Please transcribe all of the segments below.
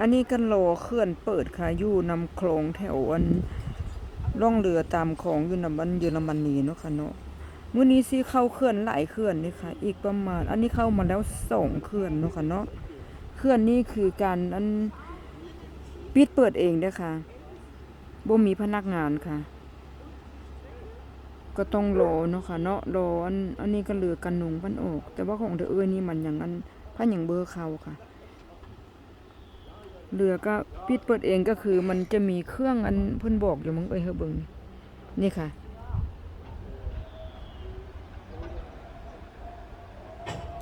อันนี้กันรอเขื่อนเปิดค่ะอยู่นำคลงแถวอันล่องเรือตามคลองอยู่นำอันเยอรมนีเนาะค่ะเนาะมื้อนี้สิเข้าเขื่อนหลายเขื่อนนี่ค่ะ อีกประมาณ อันนี้เข้ามาแล้วสองเขื่อนเนาะค่ะเนาะเขื่อนนี้คือการอันปิดเปิดเองเด้อค่ะบ่มีพนักงานค่ะ ก็ต้องรอเนาะค่ะเนาะรออันอันนี้ก็เรือกันนุงพันออก แต่ว่าของเธอเอ้ยนี่มันอย่างอันพันอย่างเบอร์เขาค่ะ เรือก็ปิดเปิดเองก็คือมันจะมีเครื่องอันเพิ่นบอกอยู่มั้งเอ้ยเฮาเบิ่งนี่ค่ะ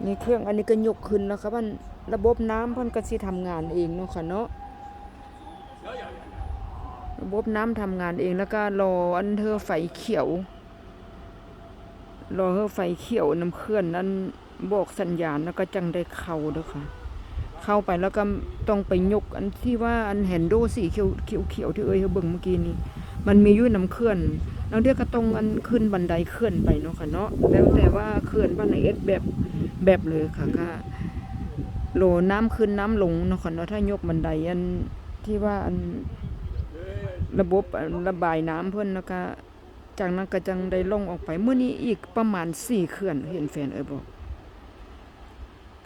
นี่เครื่องอันนี้ก็ยกขึ้นแล้วครับมันระบบน้ำเพิ่นก็สิทำงานเองเนาะค่ะเนาะระบบน้ำทำงานเองแล้วก็รออันเธอไฟเขียว รอเธอไฟเขียวน้ำเคลื่อนนั้นบอกสัญญาณแล้วก็จังได้เข้าเด้อค่ะ เข้าไปแล้วก็ต้องไปยกอันที่ว่าอันแฮนโดสีเขียวเขียวเขียวที่เอ้ยเขาเบิ่งเมื่อกี้นี้มันมียู่น้ำเคลื่อนแล้วเดี๋ยวก็ต้องอันขึ้นบันไดเคลื่อนไปเนาะค่ะเนาะแล้วแต่ว่าเคลื่อนบ้านไหนเอ็ดแบบแบบเลยค่ะก็โหลน้ำขึ้นน้ำลงเนาะค่ะเนาะถ้ายกบันไดอันที่ว่าอันระบบระบายน้ำเพิ่นแล้วก็จากนั้นก็จังได้ลงออกไปเมื่อนี้อีกประมาณสี่เขื่อนเห็นแฟนเอ้ยบอก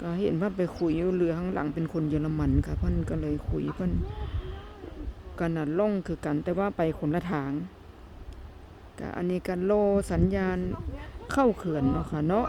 ก็เห็นว่าไปคุยเรือข้างหลังเป็นคนเยอรมันค่ะเพิ่นก็เลยคุยเพิ่นกันน่ะล่องคือกันแต่ว่าไปคนละทางก็อันนี้กันโลสัญญาณเข้าเขื่อนเนาะค่ะเนาะ